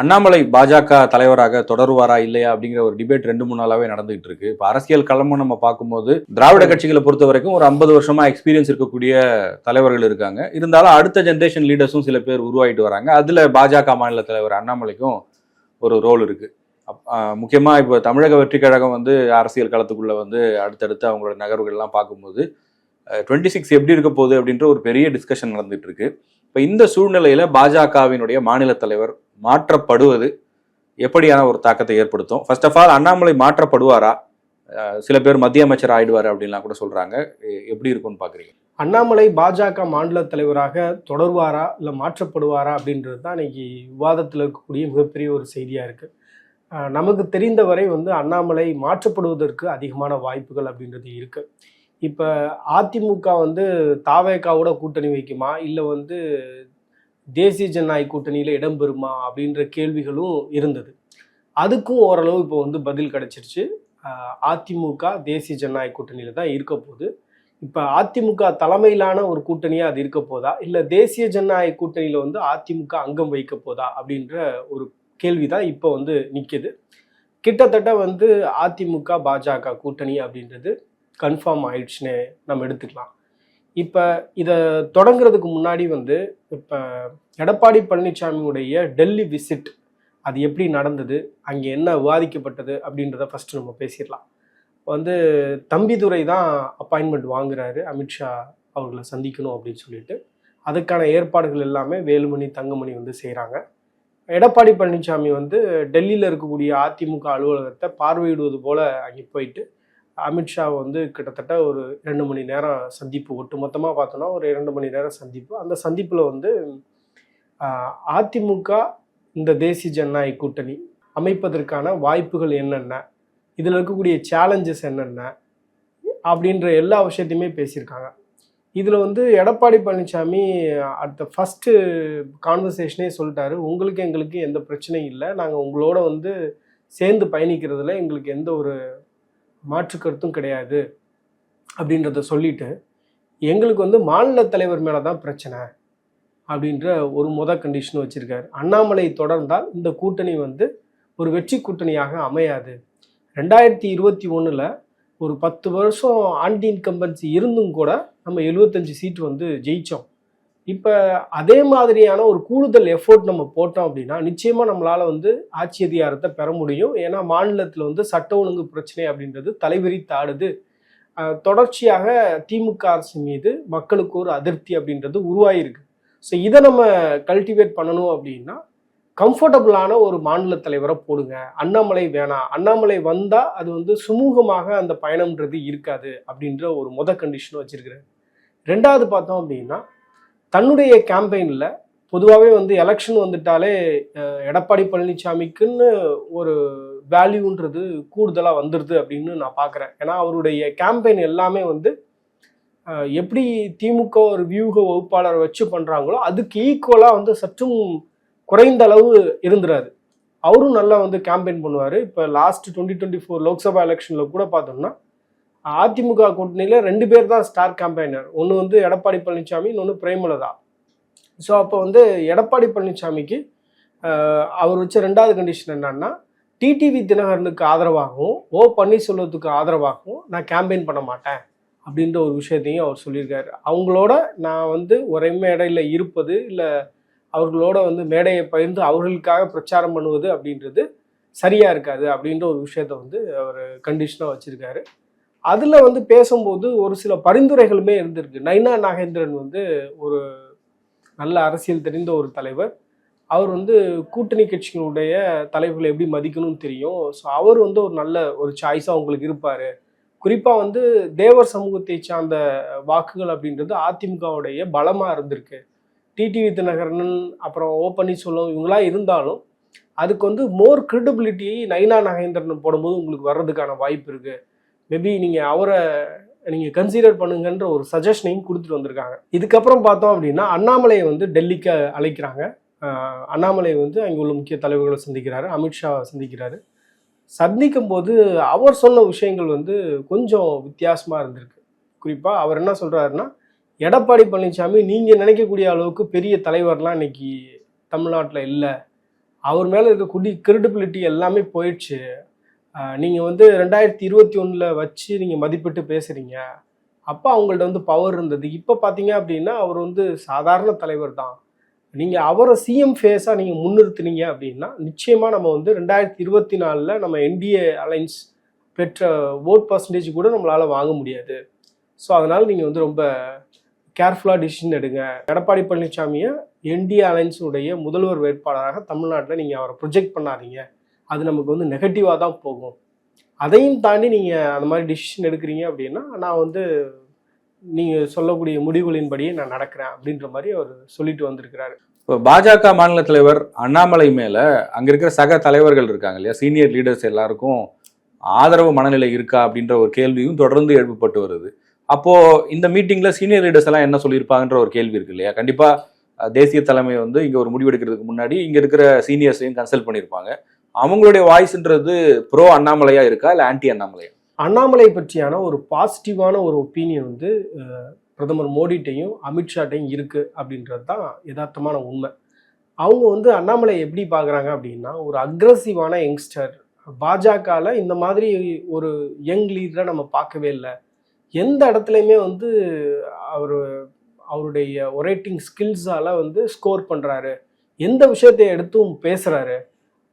அண்ணாமலை பாஜக தலைவராக தொடருவாரா இல்லையா அப்படிங்கிற ஒரு டிபேட் ரெண்டு மூணு நாளாவே நடந்துகிட்டு இருக்கு. இப்போ அரசியல் களமும் நம்ம பார்க்கும்போது திராவிட கட்சிகளை பொறுத்த வரைக்கும் ஒரு ஐம்பது வருஷமா எக்ஸ்பீரியன்ஸ் இருக்கக்கூடிய தலைவர்கள் இருக்காங்க. இருந்தாலும் அடுத்த ஜென்ரேஷன் லீடர்ஸும் சில பேர் உருவாயிட்டு வராங்க. அதுல பாஜக மாநில தலைவர் அண்ணாமலைக்கும் ஒரு ரோல் இருக்கு. முக்கியமாக முக்கியமா இப்போ தமிழக வெற்றி கழகம் வந்து அரசியல் களத்துக்குள்ள வந்து அடுத்தடுத்து அவங்களோட நகர்வுகள்லாம் பார்க்கும்போது டுவெண்ட்டி சிக்ஸ் எப்படி இருக்க போகுது அப்படின்ற ஒரு பெரிய டிஸ்கஷன் நடந்துட்டு இருக்கு. இப்போ இந்த சூழ்நிலையில் பாஜகவினுடைய மாநில தலைவர் மாற்றப்படுவது எப்படியான ஒரு தாக்கத்தை ஏற்படுத்தும்? ஃபர்ஸ்ட் ஆஃப் ஆல் அண்ணாமலை மாற்றப்படுவாரா? சில பேர் மத்திய அமைச்சர் ஆயிடுவார் அப்படின்லாம் கூட சொல்கிறாங்க எப்படி இருக்கும்னு பார்க்குறீங்க அண்ணாமலை பாஜக மாநில தலைவராக தொடர்வாரா? இல்லை மாற்றப்படுவாரா? அப்படின்றது தான் இன்னைக்கு விவாதத்தில் இருக்கக்கூடிய மிகப்பெரிய ஒரு செய்தியாக இருக்குது நமக்கு தெரிந்தவரை வந்து அண்ணாமலை மாற்றப்படுவதற்கு அதிகமான வாய்ப்புகள் அப்படின்றது இருக்குது இப்போ அதிமுக வந்து தாவேக்காவோட கூட்டணி வைக்குமா? இல்லை வந்து தேசிய ஜனநாயக கூட்டணியில் இடம்பெறுமா? அப்படின்ற கேள்விகளும் இருந்தது. அதுக்கும் ஓரளவு இப்போ வந்து பதில் கிடைச்சிருச்சு. அதிமுக தேசிய ஜனநாயக கூட்டணியில் தான் இருக்க போகுது. இப்போ அதிமுக தலைமையிலான ஒரு கூட்டணியாக அது இருக்க போதா? இல்லை தேசிய ஜனநாயக கூட்டணியில் வந்து அதிமுக அங்கம் வைக்க போதா? அப்படின்ற ஒரு கேள்வி தான் இப்போ வந்து நிற்கிது கிட்டத்தட்ட வந்து அதிமுக பாஜக கூட்டணி அப்படின்றது கன்ஃபார்ம் ஆயிடுச்சுன்னு நம்ம எடுத்துக்கலாம். இப்போ இதை தொடங்குறதுக்கு முன்னாடி வந்து இப்போ எடப்பாடி பழனிசாமியுடைய டெல்லி விசிட் அது எப்படி நடந்தது அங்கே என்ன விவாதிக்கப்பட்டது அப்படின்றத ஃபஸ்ட்டு நம்ம பேசிடலாம். வந்து தம்பிதுரை தான் அப்பாயின்மெண்ட் வாங்குறாரு அமித்ஷா அவர்களை சந்திக்கணும் அப்படின்னு சொல்லிட்டு. அதுக்கான ஏற்பாடுகள் எல்லாமே வேலுமணி தங்கமணி வந்து செய்கிறாங்க எடப்பாடி பழனிசாமி வந்து டெல்லியில் இருக்கக்கூடிய அதிமுக அலுவலகத்தை பார்வையிடுவது போல் அங்கே போயிட்டு அமித்ஷா வந்து கிட்டத்தட்ட ஒரு ரெண்டு மணி நேரம் சந்திப்பு ஒட்டு மொத்தமாக பார்த்தோன்னா ஒரு இரண்டு மணி நேரம் சந்திப்பு. அந்த சந்திப்பில் வந்து அதிமுக இந்த தேசிய ஜனநாயக கூட்டணி அமைப்பதற்கான வாய்ப்புகள் என்னென்ன? இதில் இருக்கக்கூடிய சேலஞ்சஸ் என்னென்ன? அப்படின்ற எல்லா விஷயத்தையுமே பேசியிருக்காங்க. இதில் வந்து எடப்பாடி பழனிசாமி அடுத்த ஃபஸ்ட்டு கான்வர்சேஷனே சொல்லிட்டாரு. உங்களுக்கு எங்களுக்கு எந்த பிரச்சனையும் இல்லை. நாங்கள் உங்களோட வந்து சேர்ந்து பயணிக்கிறதுல எங்களுக்கு எந்த ஒரு மாற்று கருத்தும் கிடையாது அப்படின்றத சொல்லிட்டு எங்களுக்கு வந்து மாநில தலைவர் மேலே தான் பிரச்சனை அப்படின்ற ஒரு முத கண்டிஷன் வச்சுருக்காரு. அண்ணாமலை தொடர்ந்தால் இந்த கூட்டணி வந்து ஒரு வெற்றி கூட்டணியாக அமையாது. ரெண்டாயிரத்தி இருபத்தி ஒன்றில் ஒரு பத்து வருஷம் ஆன்டி இன்கம்பன்சி இருந்தும் கூட நம்ம எழுபத்தஞ்சு சீட் வந்து ஜெயித்தோம் இப்போ அதே மாதிரியான ஒரு கூடுதல் எஃபோர்ட் நம்ம போட்டோம் அப்படின்னா நிச்சயமாக நம்மளால் வந்து ஆட்சி அதிகாரத்தை பெற முடியும். ஏன்னா மாநிலத்தில் வந்து சட்ட ஒழுங்கு பிரச்சனை அப்படின்றது தலைவிரித்தாடுது தாடுது. தொடர்ச்சியாக திமுக அரசு மீது மக்களுக்கு ஒரு அதிருப்தி அப்படின்றது உருவாயிருக்கு. ஸோ இதை நம்ம கல்டிவேட் பண்ணணும் அப்படின்னா கம்ஃபர்டபுளான ஒரு மாநில தலைவரை போடுங்க. அண்ணாமலை வேணாம் அண்ணாமலை வந்தால் அது வந்து சுமூகமாக அந்த பயணம்ன்றது இருக்காது அப்படின்ற ஒரு மொத கண்டிஷன் வச்சுருக்கிறேன் ரெண்டாவது பார்த்தோம் அப்படின்னா தன்னுடைய கேம்பெயினில் பொதுவாகவே வந்து எலெக்ஷன் வந்துட்டாலே எடப்பாடி பழனிசாமிக்குன்னு ஒரு வேல்யூன்றது கூடுதலாக வந்துடுது அப்படின்னு நான் பார்க்குறேன் ஏன்னா அவருடைய கேம்பெயின் எல்லாமே வந்து எப்படி திமுக ஒரு வியூக வகுப்பாளர் வச்சு பண்ணுறாங்களோ அதுக்கு ஈக்குவலாக வந்து சற்றும் குறைந்த அளவு இருந்துராது அவரும் நல்லா வந்து கேம்பெயின் பண்ணுவார். இப்போ last twenty twenty four Lok Sabha எலெக்ஷனில் கூட பார்த்தோம்னா அதிமுக கூட்டணியில் ரெண்டு பேர் தான் ஸ்டார் கேம்பெயினர் ஒன்று வந்து எடப்பாடி பழனிசாமி இன்னொன்று பிரேமலதா. ஸோ அப்போ வந்து எடப்பாடி பழனிசாமிக்கு அவர் வச்ச ரெண்டாவது கண்டிஷன் என்னன்னா டிடிவி தினகரனுக்கு ஆதரவாகவும் ஓ பன்னீர்செல்வத்துக்கு ஆதரவாகவும் நான் கேம்பெயின் பண்ண மாட்டேன் அப்படின்ற ஒரு விஷயத்தையும் அவர் சொல்லியிருக்காரு. அவங்களோட நான் வந்து ஒரே மேடையில் இருப்பது இல்லை அவர்களோட வந்து மேடையை பகிர்ந்து அவர்களுக்காக பிரச்சாரம் பண்ணுவது அப்படின்றது சரியா இருக்காது அப்படின்ற ஒரு விஷயத்த வந்து அவர் கண்டிஷனாக வச்சிருக்காரு. அதில் வந்து பேசும்போது ஒரு சில பரிந்துரைகளுமே இருந்திருக்கு. நைனா நாகேந்திரன் வந்து ஒரு நல்ல அரசியல் தெரிந்த ஒரு தலைவர். அவர் வந்து கூட்டணி கட்சிகளுடைய தலைவர்களை எப்படி மதிக்கணும்னு தெரியும். ஸோ அவர் வந்து ஒரு நல்ல ஒரு சாய்ஸாக உங்களுக்கு இருப்பார். குறிப்பாக வந்து தேவர் சமூகத்தை சார்ந்த வாக்குகள் அப்படின்றது அதிமுகவுடைய பலமாக இருந்திருக்கு. டிடிவி தினகரன் அப்புறம் ஓ பன்னீர்செல்வம் இவங்களாம் இருந்தாலும் அதுக்கு வந்து மோர் கிரெடிபிலிட்டி நைனா நகேந்திரன் போடும்போது உங்களுக்கு வர்றதுக்கான வாய்ப்பு இருக்குது மேபி நீங்கள் அவரை நீங்கள் கன்சிடர் பண்ணுங்கன்ற ஒரு சஜஷனையும் கொடுத்துட்டு வந்திருக்காங்க. இதுக்கப்புறம் பார்த்தோம் அப்படின்னா அண்ணாமலையை வந்து டெல்லிக்கு அழைக்கிறாங்க. அண்ணாமலை வந்து அங்கே உள்ள முக்கிய தலைவர்களை சந்திக்கிறாரு அமித்ஷாவை சந்திக்கிறாரு. சந்திக்கும் போது அவர் சொன்ன விஷயங்கள் வந்து கொஞ்சம் வித்தியாசமாக இருந்திருக்கு. குறிப்பாக அவர் என்ன சொல்கிறாருன்னா எடப்பாடி பழனிசாமி நீங்கள் நினைக்கக்கூடிய அளவுக்கு பெரிய தலைவர்லாம் இன்னைக்கு தமிழ்நாட்டில் இல்லை. அவர் மேலே இருக்கக்கூடிய கிரெடிபிலிட்டி எல்லாமே போயிடுச்சு. நீங்கள் வந்து ரெண்டாயிரத்தி இருபத்தி ஒன்றில் வச்சு நீங்கள் மதிப்பிட்டு பேசுகிறீங்க அப்போ அவங்கள்ட்ட வந்து பவர் இருந்தது. இப்போ பார்த்தீங்க அப்படின்னா அவர் வந்து சாதாரண தலைவர் தான். நீங்கள் அவரை சிஎம் ஃபேஸாக நீங்கள் முன்னிறுத்துனீங்க அப்படின்னா நிச்சயமாக நம்ம வந்து ரெண்டாயிரத்தி இருபத்தி நாலில் நம்ம என்டிஏ அலைன்ஸ் பெற்ற ஓட் பர்சன்டேஜ் கூட நம்மளால் வாங்க முடியாது. ஸோ அதனால் நீங்கள் வந்து ரொம்ப கேர்ஃபுல்லாக டிசிஷன் எடுங்க. எடப்பாடி பழனிசாமியை என்டிஏ அலைன்ஸுடைய முதல்வர் வேட்பாளராக தமிழ்நாட்டில் நீங்கள் அவரை ப்ரொஜெக்ட் பண்ணாதீங்க. அது நமக்கு வந்து நெகட்டிவாக தான் போகும். அதையும் தாண்டி நீங்கள் அந்த மாதிரி டிசிஷன் எடுக்கிறீங்க அப்படின்னா நான் வந்து நீங்கள் சொல்லக்கூடிய முடிவுகளின்படியே நான் நடக்கிறேன் அப்படின்ற மாதிரி அவர் சொல்லிட்டு வந்திருக்கிறாரு. இப்போ பாஜக மாநில தலைவர் அண்ணாமலை மேலே அங்கே இருக்கிற சக தலைவர்கள் இருக்காங்க இல்லையா? சீனியர் லீடர்ஸ் எல்லாருக்கும் ஆதரவு மனநிலை இருக்கா அப்படின்ற ஒரு கேள்வியும் தொடர்ந்து எழுப்பப்பட்டு வருது. அப்போது இந்த மீட்டிங்கில் சீனியர் லீடர்ஸ் எல்லாம் என்ன சொல்லியிருப்பாங்கன்ற ஒரு கேள்வி இருக்கு இல்லையா? கண்டிப்பாக தேசிய தலைமை வந்து இங்கே ஒரு முடிவெடுக்கிறதுக்கு முன்னாடி இங்கே இருக்கிற சீனியர்ஸையும் கன்சல்ட் பண்ணியிருப்பாங்க. அவங்களுடைய வாய்ஸ்ன்றது ப்ரோ அண்ணாமலையா இருக்கா இல்லை ஆன்டி அண்ணாமலையா? அண்ணாமலை பற்றியான ஒரு பாசிட்டிவான ஒரு ஒப்பீனியன் வந்து பிரதமர் மோடிட்டையும் அமித்ஷாட்டையும் இருக்கு அப்படின்றது தான் யதார்த்தமான உண்மை. அவங்க வந்து அண்ணாமலை எப்படி பார்க்குறாங்க அப்படின்னா ஒரு அக்ரஸிவான யங்ஸ்டர் பாஜகவில் இந்த மாதிரி ஒரு யங் லீடரை நம்ம பார்க்கவே இல்லை. எந்த இடத்துலையுமே வந்து அவர் அவருடைய ஒரேட்டிங் ஸ்கில்ஸால் வந்து ஸ்கோர் பண்ணுறாரு எந்த விஷயத்தை எடுத்தும் பேசுகிறாரு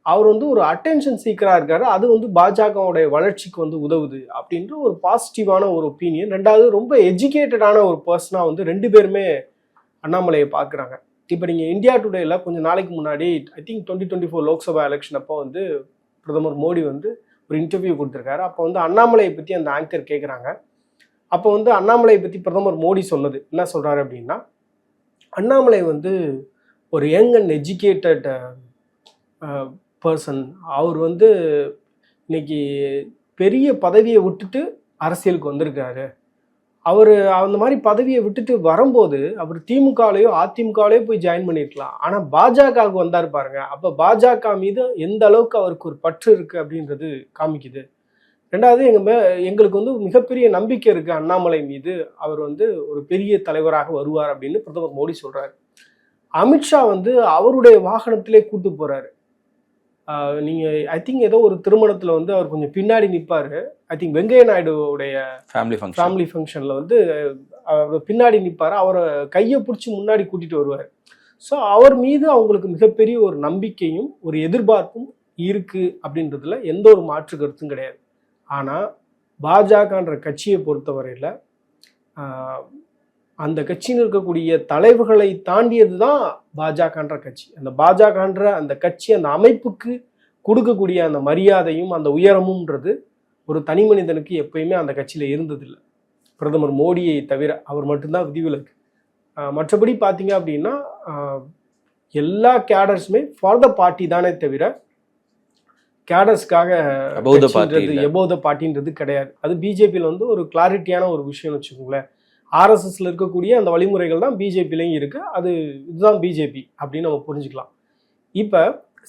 அவர் வந்து ஒரு அட்டென்ஷன் சீக்கராக இருக்காரு. அது வந்து பாஜகவுடைய வளர்ச்சிக்கு வந்து உதவுது அப்படின்ற ஒரு பாசிட்டிவான ஒரு ஒப்பீனியன் ரெண்டாவது ரொம்ப எஜுகேட்டடான ஒரு பர்சனாக வந்து ரெண்டு பேருமே அண்ணாமலையை பார்க்குறாங்க. இப்போ நீங்கள் இந்தியா டுடேல கொஞ்சம் நாளைக்கு முன்னாடி I think twenty twenty four Lok Sabha election அப்போ வந்து பிரதமர் மோடி வந்து ஒரு இன்டர்வியூ கொடுத்துருக்காரு. அப்போ வந்து அண்ணாமலையை பற்றி அந்த ஆங்கர் கேட்குறாங்க அப்போ வந்து அண்ணாமலையை பற்றி பிரதமர் மோடி சொன்னது. என்ன சொல்கிறாரு அப்படின்னா அண்ணாமலை வந்து ஒரு யங் அண்ட் எஜுகேட்டட் பர்சன் அவர் வந்து இன்னைக்கு பெரிய பதவியை விட்டுட்டு அரசியலுக்கு வந்திருக்காரு அவர் அந்த மாதிரி பதவியை விட்டுட்டு வரும்போது அவர் திமுகலையோ அதிமுகலையோ போய் ஜாயின் பண்ணியிருக்கலாம் ஆனால் பாஜகவுக்கு வந்தார் பாருங்க. அப்போ பாஜக மீது எந்த அளவுக்கு அவருக்கு ஒரு பற்று இருக்கு அப்படின்றது காமிக்குது. ரெண்டாவது எங்கள் மே எங்களுக்கு வந்து மிகப்பெரிய நம்பிக்கை இருக்குது அண்ணாமலை மீது. அவர் வந்து ஒரு பெரிய தலைவராக வருவார் அப்படின்னு பிரதமர் மோடி சொல்கிறார் அமித்ஷா வந்து அவருடைய வாகனத்திலே கூட்டு போகிறாரு ஆஹ் நீங்க ஐ திங்க் ஏதோ ஒரு திருமணத்துல வந்து அவர் கொஞ்சம் பின்னாடி நிப்பாரு. ஐ திங்க் வெங்கைய நாயுடுவுடைய ஃபேமிலி ஃபங்க்ஷன் ஃபேமிலி ஃபங்க்ஷன்ல வந்து அவர் பின்னாடி நிப்பாரு. அவரை கையை பிடிச்சி முன்னாடி கூட்டிட்டு வருவார். ஸோ அவர் மீது அவங்களுக்கு மிகப்பெரிய ஒரு நம்பிக்கையும் ஒரு எதிர்பார்ப்பும் இருக்கு அப்படின்றதுல எந்த ஒரு மாற்று கருத்தும் கிடையாது. ஆனா பாஜகன்ற கட்சியை பொறுத்தவரையில அந்த கட்சியில் இருக்கக்கூடிய தலைவர்களை தாண்டியது தான் பாஜகன்ற கட்சி. அந்த பாஜகன்ற அந்த கட்சி அந்த அமைப்புக்கு கொடுக்கக்கூடிய அந்த மரியாதையும் அந்த உயரமும்ன்றது ஒரு தனி மனிதனுக்கு எப்பயுமே அந்த கட்சியில இருந்ததில்லை. பிரதமர் மோடியை தவிர அவர் மட்டும்தான் விதிவிலக்கு. மற்றபடி பார்த்தீங்க அப்படின்னா எல்லா கேடர்ஸுமே ஃபார் த பார்ட்டி தானே தவிர கேடர்ஸ்க்காக Above the party இல்ல. எபோவ் த பார்ட்டின்றது கிடையாது. அது பிஜேபியில் வந்து ஒரு கிளாரிட்டியான ஒரு விஷயம்னு வச்சுக்கோங்களேன். ஆர்எஸ்எஸ்ல இருக்கக்கூடிய அந்த வழிமுறைகள் தான் பிஜேபிலையும் இருக்கு. அது இதுதான் பிஜேபி அப்படின்னு நம்ம புரிஞ்சுக்கலாம். இப்போ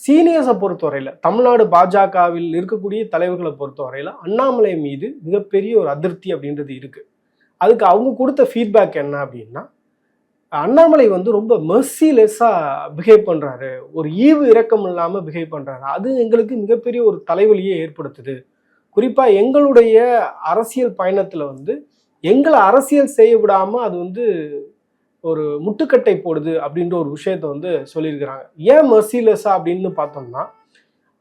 சீனியர்ஸை பொறுத்தவரையில தமிழ்நாடு பாஜகவில் இருக்கக்கூடிய தலைவர்களை பொறுத்தவரையில அண்ணாமலை மீது மிகப்பெரிய ஒரு அதிருப்தி அப்படின்றது இருக்கு. அதுக்கு அவங்க கொடுத்த ஃபீட்பேக் என்ன அப்படின்னா அண்ணாமலை வந்து ரொம்ப மெர்சிலெஸ்ஸாக பிஹேவ் பண்ணுறாரு ஒரு ஈவு இரக்கம் இல்லாமல் பிஹேவ் பண்ணுறாரு அது எங்களுக்கு மிகப்பெரிய ஒரு தலைவலியை ஏற்படுத்துது. குறிப்பாக எங்களுடைய அரசியல் பயணத்தில் வந்து எங்களை அரசியல் செய்ய விடாமல் அது வந்து ஒரு முட்டுக்கட்டை போடுது அப்படின்ற ஒரு விஷயத்த வந்து சொல்லியிருக்கிறாங்க. ஏன் மெர்சிலெஸ்ஸா அப்படின்னு பார்த்தோம்னா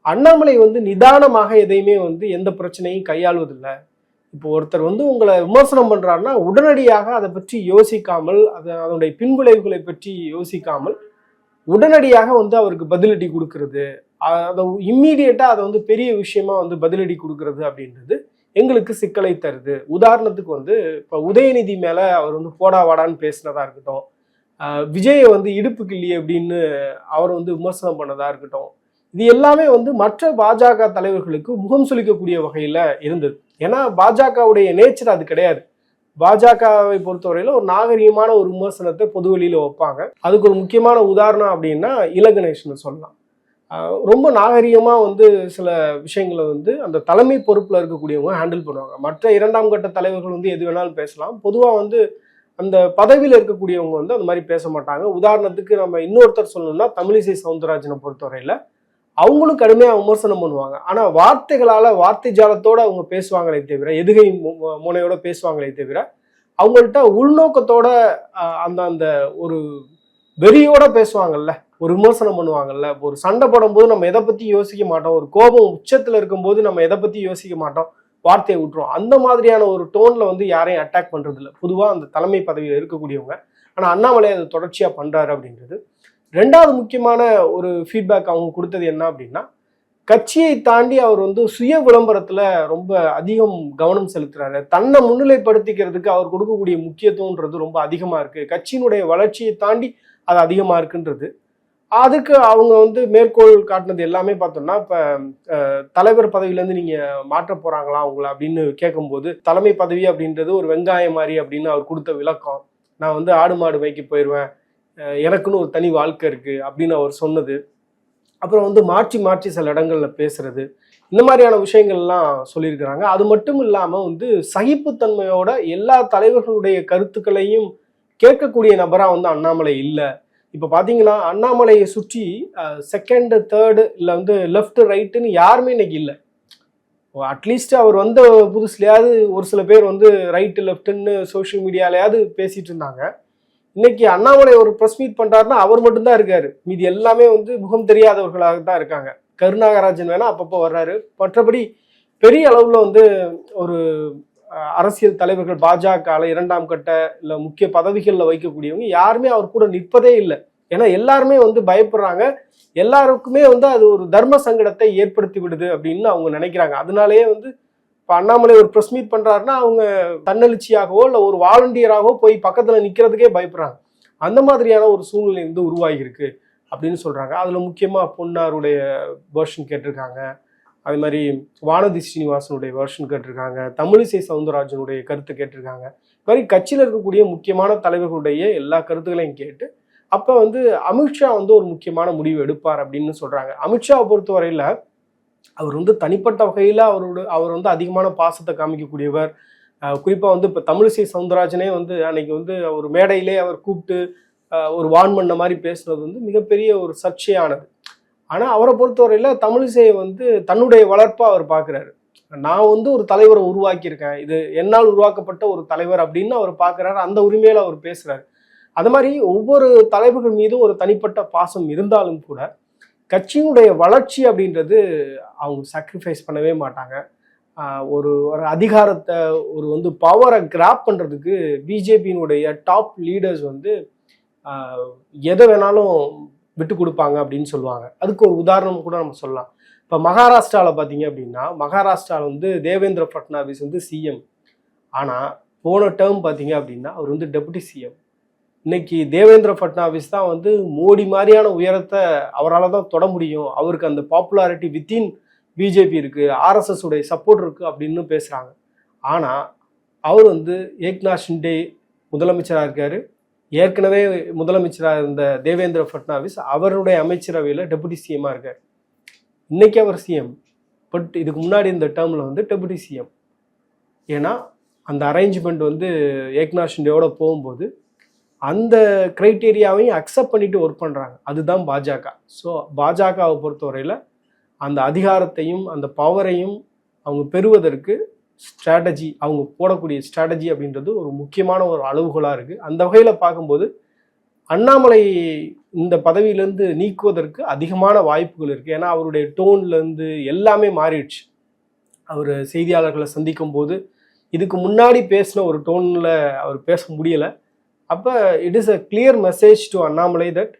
அண்ணாமலை வந்து நிதானமாக எதையுமே வந்து எந்த பிரச்சனையும் கையாள்வதில்லை. இப்போ ஒருத்தர் வந்து உங்களை விமர்சனம் பண்றாருன்னா உடனடியாக அதை பற்றி யோசிக்காமல் அதை அதனுடைய பின்விளைவுகளை பற்றி யோசிக்காமல் உடனடியாக வந்து அவருக்கு பதிலடி கொடுக்கறது. அதை இம்மீடியட்டா அதை வந்து பெரிய விஷயமா வந்து பதிலடி கொடுக்கறது அப்படின்றது எங்களுக்கு சிக்கலை தருது. உதாரணத்துக்கு வந்து இப்போ உதயநிதி மேலே அவர் வந்து போடா வாடான்னு பேசினதாக இருக்கட்டும் விஜயை வந்து இடுப்பு கிள்ளி அப்படின்னு அவர் வந்து விமர்சனம் பண்ணதாக இருக்கட்டும் இது எல்லாமே வந்து மற்ற பாஜக தலைவர்களுக்கு முகம் சுளிக்கக்கூடிய வகையில் இருந்தது. ஏன்னா பாஜகவுடைய நேச்சர் அது கிடையாது. பாஜகவை பொறுத்தவரையில ஒரு நாகரீகமான ஒரு விமர்சனத்தை பொதுவெளியில வைப்பாங்க. அதுக்கு ஒரு முக்கியமான உதாரணம் அப்படின்னா இலகணேஷ்னு சொல்லலாம். ரொம்ப நாகரிகமாக வந்து சில விஷயங்களை வந்து அந்த தலைமை பொறுப்பில் இருக்கக்கூடியவங்க ஹேண்டில் பண்ணுவாங்க. மற்ற இரண்டாம் கட்ட தலைவர்கள் வந்து எது வேணாலும் பேசலாம். பொதுவாக வந்து அந்த பதவியில் இருக்கக்கூடியவங்க வந்து அந்த மாதிரி பேச மாட்டாங்க. உதாரணத்துக்கு நம்ம இன்னொருத்தர் சொல்லணும்னா தமிழிசை சவுந்தரராஜனை பொறுத்தவரையில் அவங்களும் கடுமையாக விமர்சனம் பண்ணுவாங்க. ஆனால் வார்த்தைகளால் வார்த்தை ஜாலத்தோட அவங்க பேசுவாங்களே தவிர எதுகை முனையோட பேசுவாங்களே தவிர அவங்கள்ட்ட உள்நோக்கத்தோட அந்த அந்த ஒரு வெறியோட பேசுவாங்கல்ல. ஒரு விமர்சனம் பண்ணுவாங்கல்ல ஒரு சண்டை போடும்போது நம்ம எதை பத்தி யோசிக்க மாட்டோம் ஒரு கோபம் உச்சத்துல இருக்கும்போது நம்ம எதை பத்தி யோசிக்க மாட்டோம் வார்த்தையை விட்டுரும் அந்த மாதிரியான ஒரு டோன்ல வந்து யாரையும் அட்டாக் பண்றது இல்லை பொதுவா அந்த தலைமை பதவியில் இருக்கக்கூடியவங்க. ஆனா அண்ணாமலை அதை தொடர்ச்சியா பண்றாரு அப்படின்றது. ரெண்டாவது முக்கியமான ஒரு ஃபீட்பேக் அவங்க கொடுத்தது என்ன அப்படின்னா கட்சியை தாண்டி அவர் வந்து சுய விளம்பரத்தில் ரொம்ப அதிகம் கவனம் செலுத்துறாரு. தன்னை முன்னிலைப்படுத்திக்கிறதுக்கு அவர் கொடுக்கக்கூடிய முக்கியத்துவம்ன்றது ரொம்ப அதிகமாக இருக்குது கட்சியினுடைய வளர்ச்சியை தாண்டி அது அதிகமாக இருக்குன்றது. அதுக்கு அவங்க வந்து மேற்கோள் காட்டினது எல்லாமே பார்த்தோம்னா இப்போ தலைவர் பதவியிலேருந்து நீங்கள் மாற்ற போகிறாங்களா அவங்கள அப்படின்னு கேட்கும்போது தலைமை பதவி அப்படின்றது ஒரு வெங்காயம் மாதிரி அப்படின்னு அவர் கொடுத்த விளக்கம். நான் வந்து ஆடு மாடு வைக்க போயிடுவேன் எனக்குன்னு ஒரு தனி வாழ்க்கை இருக்குது அப்படின்னு அவர் சொன்னது. அப்புறம் வந்து மாற்றி மாற்றி சில இடங்களில் பேசுறது. இந்த மாதிரியான விஷயங்கள்லாம் சொல்லியிருக்கிறாங்க. அது மட்டும் இல்லாமல் வந்து சகிப்புத்தன்மையோட எல்லா தலைவர்களுடைய கருத்துக்களையும் கேட்கக்கூடிய நபராக வந்து அண்ணாமலை இல்லை. இப்போ பார்த்தீங்கன்னா அண்ணாமலையை சுற்றி செகண்டு தேர்டு இல்லை வந்து லெஃப்ட் ரைட்டுன்னு யாருமே இன்னைக்கு இல்லை. அட்லீஸ்ட் அவர் வந்த புதுசுலையாவது ஒரு சில பேர் வந்து ரைட்டு லெஃப்ட்டுன்னு சோஷியல் மீடியாலையாவது பேசிகிட்டு இருந்தாங்க. இன்னைக்கு அண்ணாமலை ஒரு ப்ரெஸ் மீட் பண்ணுறாருன்னா அவர் மட்டும்தான் இருக்காரு. மீதி எல்லாமே வந்து முகம் தெரியாதவர்களாக தான் இருக்காங்க. கருணாகராஜன் வேணா அப்பப்போ வர்றாரு. மற்றபடி பெரிய அளவில் வந்து ஒரு அரசியல் தலைவர்கள் பாஜக இரண்டாம் கட்ட இல்ல முக்கிய பதவிகளில் வைக்கக்கூடியவங்க யாருமே அவர் கூட நிற்பதே இல்லை. ஏன்னா எல்லாருமே வந்து பயப்படுறாங்க. எல்லாருக்குமே வந்து அது ஒரு தர்ம சங்கடத்தை ஏற்படுத்தி விடுது அப்படின்னு அவங்க நினைக்கிறாங்க. அதனாலேயே வந்து இப்போ அண்ணாமலை ஒரு ப்ரெஸ் மீட் பண்றாருன்னா அவங்க தன்னெழுச்சியாகவோ இல்லை ஒரு வாலண்டியராகவோ போய் பக்கத்துல நிக்கிறதுக்கே பயப்படுறாங்க. அந்த மாதிரியான ஒரு சூழ்நிலை வந்து உருவாகி இருக்கு அப்படின்னு சொல்றாங்க. அதுல முக்கியமா பொன்னாருடைய வேர்ஷன் கேட்டிருக்காங்க. அதே மாதிரி வானதி ஸ்ரீனிவாசனுடைய வேர்ஷன் கேட்டிருக்காங்க. தமிழிசை சவுந்தரராஜனுடைய கருத்து கேட்டிருக்காங்க. இது மாதிரி கட்சியில் இருக்கக்கூடிய முக்கியமான தலைவர்களுடைய எல்லா கருத்துக்களையும் கேட்டு அப்போ வந்து அமித்ஷா வந்து ஒரு முக்கியமான முடிவு எடுப்பார் அப்படின்னு சொல்கிறாங்க அமித்ஷாவை பொறுத்தவரையில அவர் வந்து தனிப்பட்ட வகையில் அவரோட அவர் வந்து அதிகமான பாசத்தை காமிக்கக்கூடியவர். குறிப்பாக வந்து இப்போ தமிழிசை சவுந்தரராஜனே வந்து அன்னைக்கு வந்து ஒரு மேடையிலே அவர் கூப்பிட்டு ஒரு வான் பண்ண மாதிரி பேசுனது வந்து மிகப்பெரிய ஒரு சர்ச்சையானது. ஆனால் அவரை பொறுத்தவரையில் தமிழிசையை வந்து தன்னுடைய வளர்ப்பாக அவர் பார்க்குறாரு நான் வந்து ஒரு தலைவரை உருவாக்கியிருக்கேன். இது என்னால் உருவாக்கப்பட்ட ஒரு தலைவர் அப்படின்னு அவர் பார்க்குறாரு அந்த உரிமையில் அவர் பேசுகிறாரு அது மாதிரி ஒவ்வொரு தலைவர்கள் மீதும் ஒரு தனிப்பட்ட பாசம் இருந்தாலும் கூட கட்சியினுடைய வளர்ச்சி அப்படின்றது அவங்க சாக்ரிஃபைஸ் பண்ணவே மாட்டாங்க. ஒரு ஒரு அதிகாரத்தை ஒரு வந்து பவரை கிராப் பண்ணுறதுக்கு பிஜேபியினுடைய டாப் லீடர்ஸ் வந்து எதை வேணாலும் விட்டு கொடுப்பாங்க அப்படின்னு சொல்லுவாங்க. அதுக்கு ஒரு உதாரணம் கூட நம்ம சொல்லலாம். இப்போ மகாராஷ்டிராவில் பார்த்தீங்க அப்படின்னா மகாராஷ்டிராவில் வந்து தேவேந்திர ஃபட்னாவிஸ் வந்து சிஎம் ஆனால் போன டேர்ம் பார்த்தீங்க அப்படின்னா அவர் வந்து டெபுட்டி சிஎம் இன்னைக்கு தேவேந்திர ஃபட்னாவிஸ் தான் வந்து மோடி மாதிரியான உயரத்தை அவரால் தான் தொட முடியும். அவருக்கு அந்த பாப்புலாரிட்டி வித்தின் பிஜேபி இருக்குது ஆர்எஸ்எஸ் உடைய சப்போர்ட் இருக்குது அப்படின்னு பேசுகிறாங்க ஆனால் அவர் வந்து ஏக்நாத் ஷிண்டே முதலமைச்சராக இருக்கார். ஏற்கனவே முதலமைச்சராக இருந்த தேவேந்திர ஃபட்னாவிஸ் அவருடைய அமைச்சரவையில் டெபுட்டி சிஎம்மாக இருக்கார். இன்னைக்கு அவர் சிஎம் பட் இதுக்கு முன்னாடி இந்த டேர்மில் வந்து டெபுட்டி சிஎம் ஏன்னா அந்த அரேஞ்ச்மெண்ட் வந்து ஏக்நாத் ஷிண்டேவோட போகும்போது அந்த க்ரைட்டீரியாவையும் அக்செப்ட் பண்ணிட்டு ஒர்க் பண்ணுறாங்க அதுதான் பாஜக. ஸோ பாஜகவை பொறுத்தவரையில் அந்த அதிகாரத்தையும் அந்த பவரையும் அவங்க பெறுவதற்கு ஸ்ட்ராட்டஜி அவங்க போடக்கூடிய ஸ்ட்ராட்டஜி அப்படின்றது ஒரு முக்கியமான ஒரு அளவுகோலாக இருக்குது அந்த வகையில் பார்க்கும்போது அண்ணாமலை இந்த பதவியிலேருந்து நீக்குவதற்கு அதிகமான வாய்ப்புகள் இருக்குது ஏன்னா அவருடைய டோன்லேருந்து எல்லாமே மாறிடுச்சு. அவர் செய்தியாளர்களை சந்திக்கும் போது இதுக்கு முன்னாடி பேசின ஒரு டோனில் அவர் பேச முடியலை. அப்போ it is a clear message to Annamalai that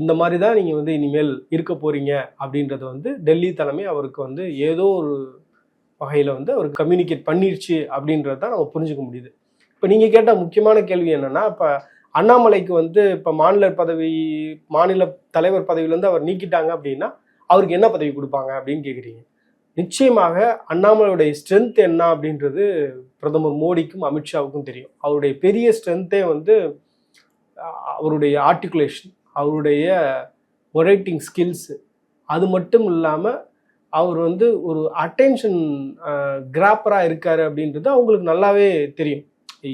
இந்த மாதிரி தான் நீங்கள் வந்து இனிமேல் இருக்க போகிறீங்க அப்படின்றது வந்து டெல்லி தலைமை அவருக்கு வந்து ஏதோ ஒரு வகையில் வந்து அவர் கம்யூனிகேட் பண்ணிடுச்சு அப்படின்றது தான் நம்ம புரிஞ்சுக்க முடியுது. இப்போ நீங்கள் கேட்ட முக்கியமான கேள்வி என்னென்னா இப்போ அண்ணாமலைக்கு வந்து இப்போ மாநில பதவி மாநில தலைவர் பதவியிலேருந்து அவர் நீக்கிட்டாங்க அப்படின்னா அவருக்கு என்ன பதவி கொடுப்பாங்க அப்படின்னு கேட்குறீங்க நிச்சயமாக அண்ணாமலையுடைய ஸ்ட்ரென்த் என்ன அப்படின்றது பிரதமர் மோடிக்கும் அமித்ஷாவுக்கும் தெரியும். அவருடைய பெரிய ஸ்ட்ரென்த்தே வந்து அவருடைய ஆர்டிகுலேஷன் அவருடைய ஒரேட்டிங் ஸ்கில்ஸு அது மட்டும் இல்லாமல் அவர் வந்து ஒரு அட்டென்ஷன் கிராப்பராக இருக்காரு அப்படின்றது அவங்களுக்கு நல்லாவே தெரியும்.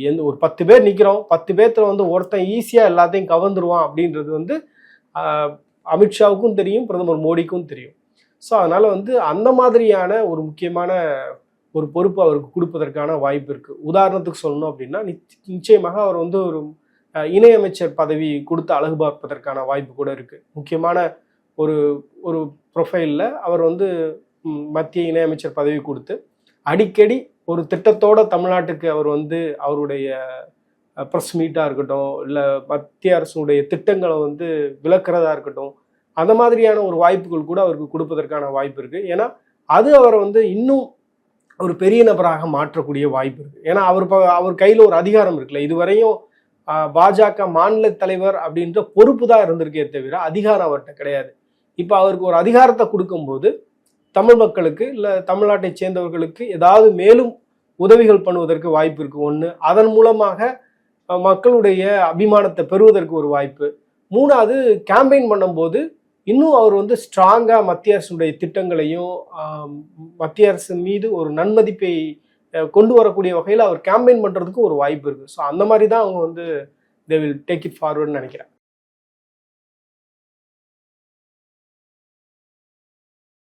எந்த ஒரு பத்து பேர் நிற்கிறோம் பத்து பேர்த்துல வந்து ஒருத்தன் ஈஸியாக எல்லாத்தையும் கவர்ந்துருவான் அப்படின்றது வந்து அமித்ஷாவுக்கும் தெரியும் பிரதமர் மோடிக்கும் தெரியும். ஸோ அதனால் வந்து அந்த மாதிரியான ஒரு முக்கியமான ஒரு பொறுப்பு அவருக்கு கொடுப்பதற்கான வாய்ப்பு இருக்குது உதாரணத்துக்கு சொல்லணும் அப்படின்னா நிச்ச- நிச்சயமாக அவர் வந்து ஒரு இணையமைச்சர் பதவி கொடுத்து அழகு பார்ப்பதற்கான வாய்ப்பு கூட இருக்குது முக்கியமான ஒரு ஒரு ப்ரொஃபைலில் அவர் வந்து மத்திய இணையமைச்சர் பதவி கொடுத்து அடிக்கடி ஒரு திட்டத்தோட தமிழ்நாட்டுக்கு அவர் வந்து அவருடைய ப்ரெஸ் மீட்டாக இருக்கட்டும் இல்லை மத்திய அரசுடைய திட்டங்களை வந்து விளக்குறதா இருக்கட்டும் அந்த மாதிரியான ஒரு வாய்ப்புகள் கூட அவருக்கு கொடுப்பதற்கான வாய்ப்பு இருக்குது ஏன்னா அது அவரை வந்து இன்னும் ஒரு பெரிய நபராக மாற்றக்கூடிய வாய்ப்பு இருக்குது ஏன்னா அவர் ப- அவர் கையில் ஒரு அதிகாரம் இருக்குல்ல. இதுவரையும் பாஜக மாநில தலைவர் அப்படின்ற பொறுப்பு தான் இருந்திருக்கே தவிர அதிகாரம் அவர்கிட்ட கிடையாது. இப்போ அவருக்கு ஒரு அதிகாரத்தை கொடுக்கும்போது தமிழ் மக்களுக்கு இல்லை தமிழ்நாட்டை சேர்ந்தவர்களுக்கு ஏதாவது மேலும் உதவிகள் பண்ணுவதற்கு வாய்ப்பு இருக்குது ஒன்று அதன் மூலமாக மக்களுடைய அபிமானத்தை பெறுவதற்கு ஒரு வாய்ப்பு. மூணாவது கேம்பெயின் பண்ணும்போது இன்னும் அவர் வந்து ஸ்ட்ராங்காக மத்திய அரசுடைய திட்டங்களையும் மத்திய அரசு மீது ஒரு நன்மதிப்பை கொண்டு வரக்கூடிய வகையில் அவர் கேம்பெயின் பண்ணுறதுக்கு ஒரு வாய்ப்பு இருக்குது ஸோ அந்த மாதிரி தான் அவங்க வந்து தே வில் டேக் இட் ஃபார்வர்டுன்னு நினைக்கிறேன்.